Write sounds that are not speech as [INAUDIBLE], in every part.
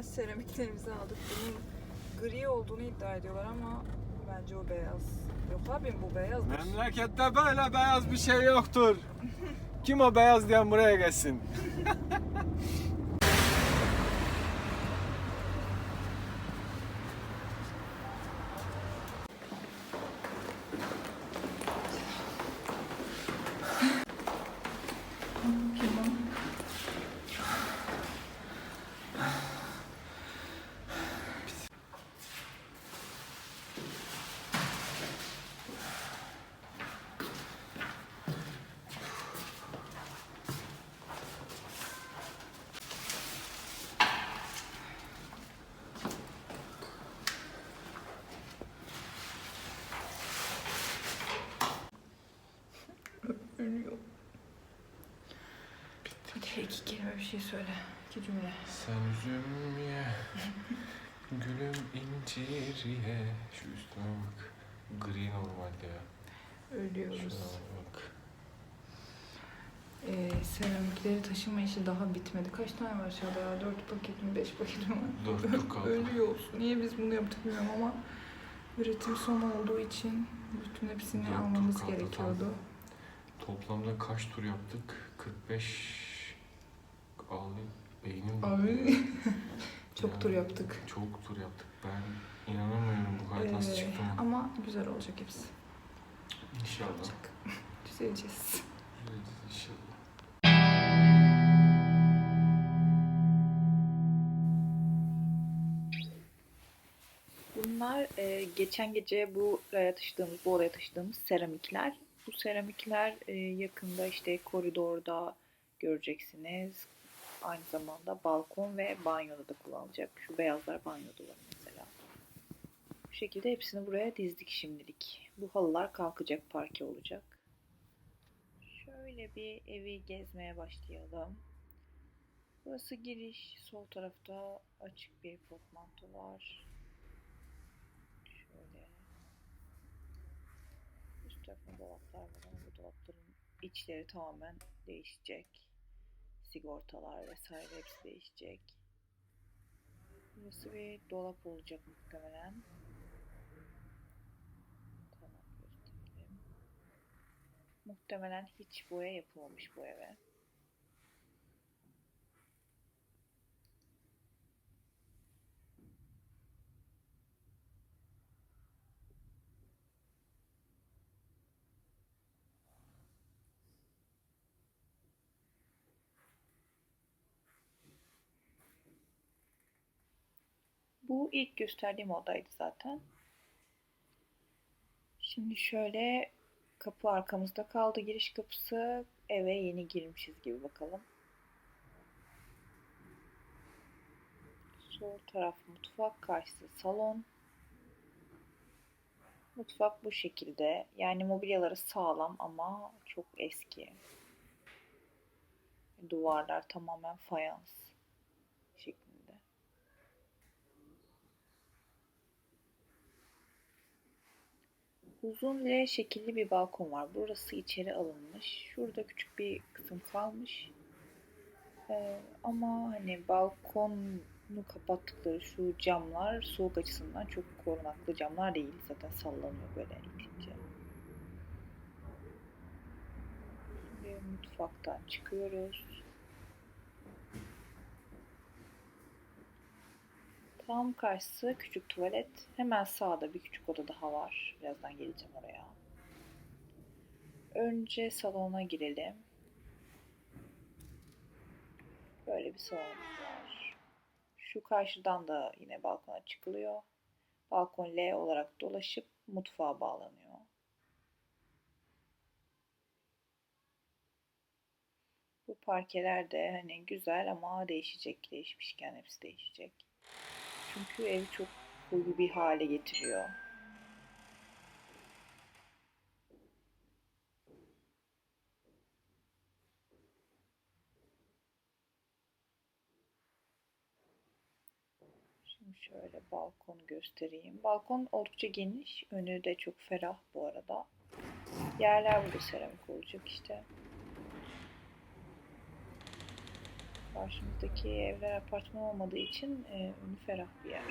hemen seramiklerimizi aldık. Bunun gri olduğunu iddia ediyorlar ama bence o beyaz. Yok abim bu beyaz. Memlekette böyle beyaz bir şey yoktur. Kim o beyaz diyen buraya gelsin. [LAUGHS] İki kelime bir şey söyle. İki cümle. Sen üzüm ye, [LAUGHS] gülüm incir ye. Şu üstüne bak. Gri normalde ya. Ölüyoruz. Şuna bak. Ee, seramikleri taşıma işi daha bitmedi. Kaç tane var aşağıda ya? Dört paket mi, beş paket mi var? Dört kaldı. Ölüyoruz. Niye biz bunu yaptık bilmiyorum ama üretim son olduğu için bütün hepsini Dört tur almamız kaldı, gerekiyordu. Toplamda kaç tur yaptık? 45 aldı. Beynim Abi [LAUGHS] çok Yani tur yaptık. Çok tur yaptık. Ben inanamıyorum bu kadar nasıl Ee, çıktı mı? ama güzel olacak hepsi. İnşallah. Olacak. [LAUGHS] Düzeleceğiz. İnşallah. Bunlar e, geçen gece bu buraya taşıdığımız, bu odaya taşıdığımız seramikler. Bu seramikler e, yakında işte koridorda göreceksiniz. Aynı zamanda balkon ve banyoda da kullanılacak. Şu beyazlar banyoda var mesela. Bu şekilde hepsini buraya dizdik şimdilik. Bu halılar kalkacak, parke olacak. Şöyle bir evi gezmeye başlayalım. Burası giriş. Sol tarafta açık bir portmanto var. Şöyle. Üst tarafında dolaplar var bu dolapların içleri tamamen değişecek. Sigortalar vesaire hepsi değişecek. Burası bir dolap olacak muhtemelen. Tamam gösterelim. Muhtemelen hiç boya yapılmamış bu eve. Bu ilk gösterdiğim odaydı zaten. Şimdi şöyle kapı arkamızda kaldı. Giriş kapısı eve yeni girmişiz gibi bakalım. Sol taraf mutfak, karşısı salon. Mutfak bu şekilde. Yani mobilyaları sağlam ama çok eski. Duvarlar tamamen fayans Uzun L şekilli bir balkon var. Burası içeri alınmış. Şurada küçük bir kısım kalmış. Ee, ama hani balkonu kapattıkları şu camlar soğuk açısından çok korunaklı camlar değil. Zaten sallanıyor böyle itince. Şimdi mutfaktan çıkıyoruz. Tam karşısı küçük tuvalet. Hemen sağda bir küçük oda daha var. Birazdan geleceğim oraya. Önce salona girelim. Böyle bir salonumuz var. Şu karşıdan da yine balkona çıkılıyor. Balkon L olarak dolaşıp mutfağa bağlanıyor. Bu parkeler de hani güzel ama değişecek. Değişmişken hepsi değişecek. Çünkü evi çok koyu bir hale getiriyor. Şimdi şöyle balkonu göstereyim. Balkon oldukça geniş. Önü de çok ferah bu arada. Yerler burada seramik olacak işte. Karşımızdaki evler apartman olmadığı için e, önü ferah bir yer.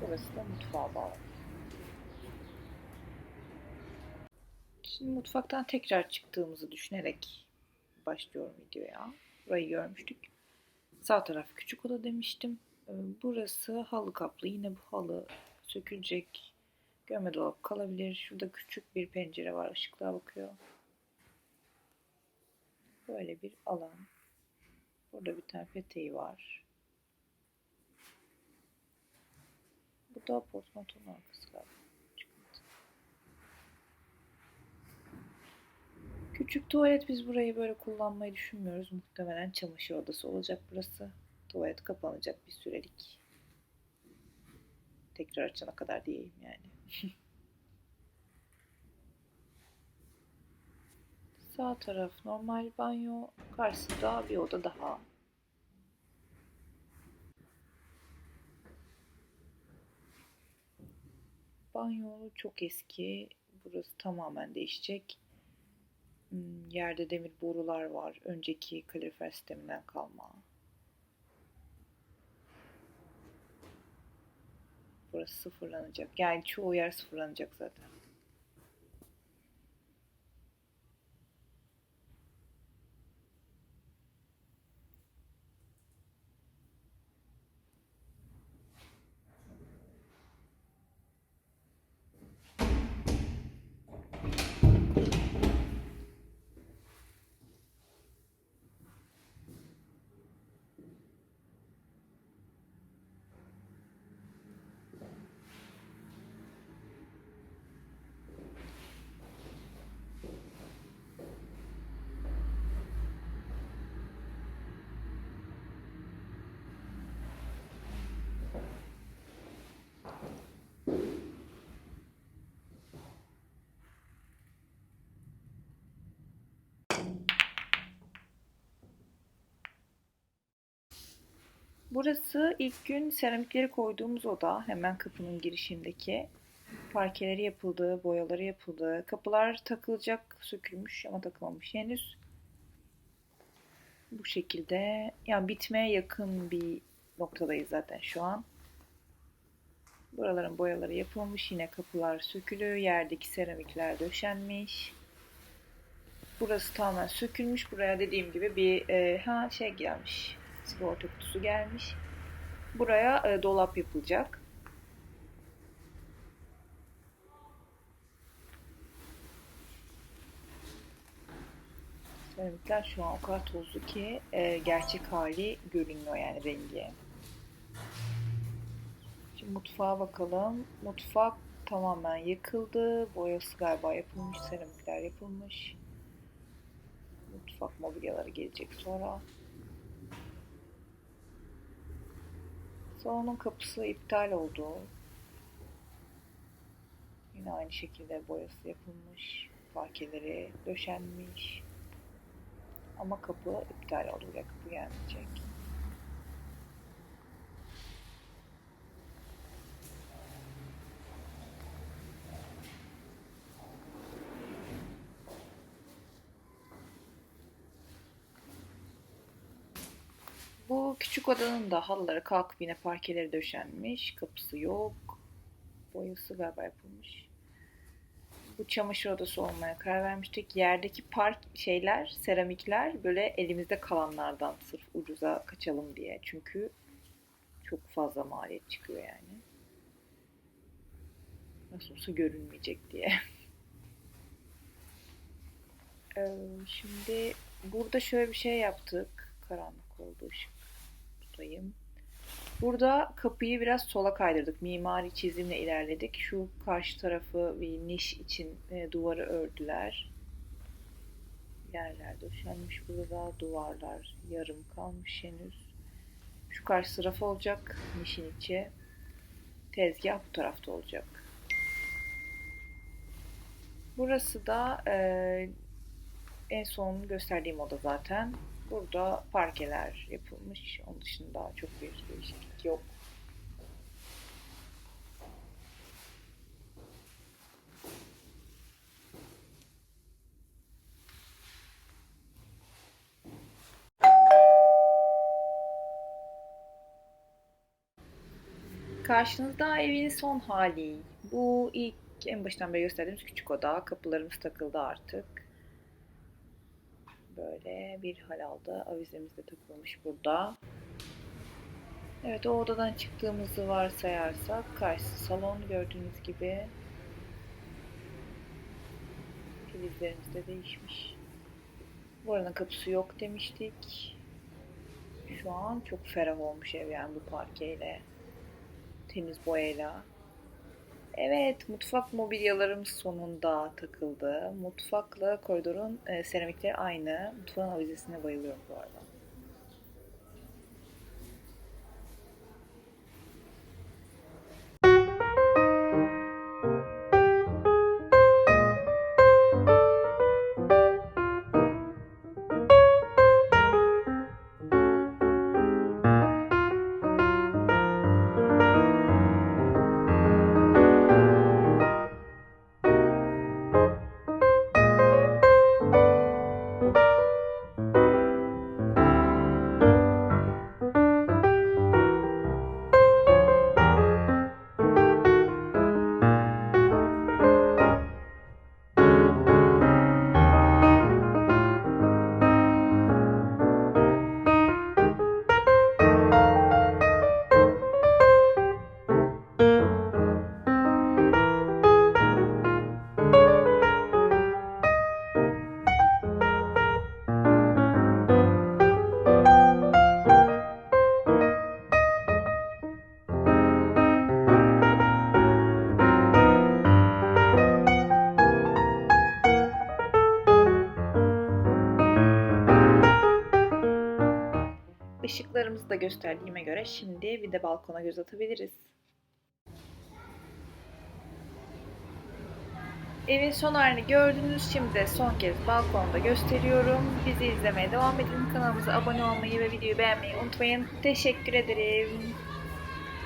Burası da mutfağa bağlı. Şimdi mutfaktan tekrar çıktığımızı düşünerek başlıyorum videoya. Burayı görmüştük. Sağ taraf küçük oda demiştim. Ee, Burası halı kaplı. Yine bu halı sökülecek. Gömme dolap kalabilir. Şurada küçük bir pencere var. Işıklığa bakıyor. Böyle bir alan. Burada bir tane peteği var. Bu da portmantonun arkası galiba. Küçük tuvalet biz burayı böyle kullanmayı düşünmüyoruz. Muhtemelen çamaşır odası olacak burası. Tuvalet kapanacak bir sürelik. Tekrar açana kadar diyeyim yani. [LAUGHS] Sağ taraf normal banyo. Karşısında bir oda daha. Banyo çok eski. Burası tamamen değişecek. Hmm, Yerde demir borular var. Önceki kalorifer sisteminden kalma. Burası sıfırlanacak. Yani çoğu yer sıfırlanacak zaten. Burası ilk gün seramikleri koyduğumuz oda. Hemen kapının girişindeki. Parkeleri yapıldı, boyaları yapıldı. Kapılar takılacak, sökülmüş ama takılmamış henüz. Bu şekilde. Yani bitmeye yakın bir noktadayız zaten şu an. Buraların boyaları yapılmış. Yine kapılar sökülü. Yerdeki seramikler döşenmiş. Burası tamamen sökülmüş. Buraya dediğim gibi bir e, ha şey gelmiş. Sigorta kutusu gelmiş. Buraya e, dolap yapılacak. Seramikler şu an o kadar tozlu ki e, gerçek hali görünmüyor yani rengi. Şimdi mutfağa bakalım. Mutfak tamamen yıkıldı. Boyası galiba yapılmış. Seramikler yapılmış. Mutfak mobilyaları gelecek sonra. Salonun kapısı iptal oldu. Yine aynı şekilde boyası yapılmış. Parkeleri döşenmiş. Ama kapı iptal oldu. Buraya kapı gelmeyecek. Bu küçük odanın da halıları kalkıp yine parkeleri döşenmiş. Kapısı yok. Boyası galiba yapılmış. Bu çamaşır odası olmaya karar vermiştik. Yerdeki park şeyler, seramikler böyle elimizde kalanlardan sırf ucuza kaçalım diye. Çünkü çok fazla maliyet çıkıyor yani. Nasıl olsa görünmeyecek diye. [LAUGHS] Ee, Şimdi burada şöyle bir şey yaptık. Karanlık oldu ışık tutayım. Burada kapıyı biraz sola kaydırdık. Mimari çizimle ilerledik. Şu karşı tarafı bir niş için e, duvarı ördüler. Yerler döşenmiş burada. Duvarlar yarım kalmış henüz. Şu karşı taraf olacak. Nişin içi. Tezgah bu tarafta olacak. Burası da e, en son gösterdiğim oda zaten. Burada parkeler yapılmış. Onun dışında çok bir değişiklik yok. Karşınızda evin son hali. Bu ilk en baştan beri gösterdiğimiz küçük oda. Kapılarımız takıldı artık. Bir hal aldı. Avizemiz de takılmış burada. Evet o odadan çıktığımızı varsayarsak karşısı salon gördüğünüz gibi. Filizlerimiz de değişmiş. Buranın kapısı yok demiştik. Şu an çok ferah olmuş ev yani bu parkeyle. Temiz boyayla. Evet, mutfak mobilyalarımız sonunda takıldı. Mutfakla koridorun e, seramikleri aynı. Mutfağın avizesine bayılıyorum bu arada. Işıklarımızı da gösterdiğime göre şimdi bir de balkona göz atabiliriz. Evin son halini gördünüz. Şimdi de son kez balkonda gösteriyorum. Bizi izlemeye devam edin. Kanalımıza abone olmayı ve videoyu beğenmeyi unutmayın. Teşekkür ederim.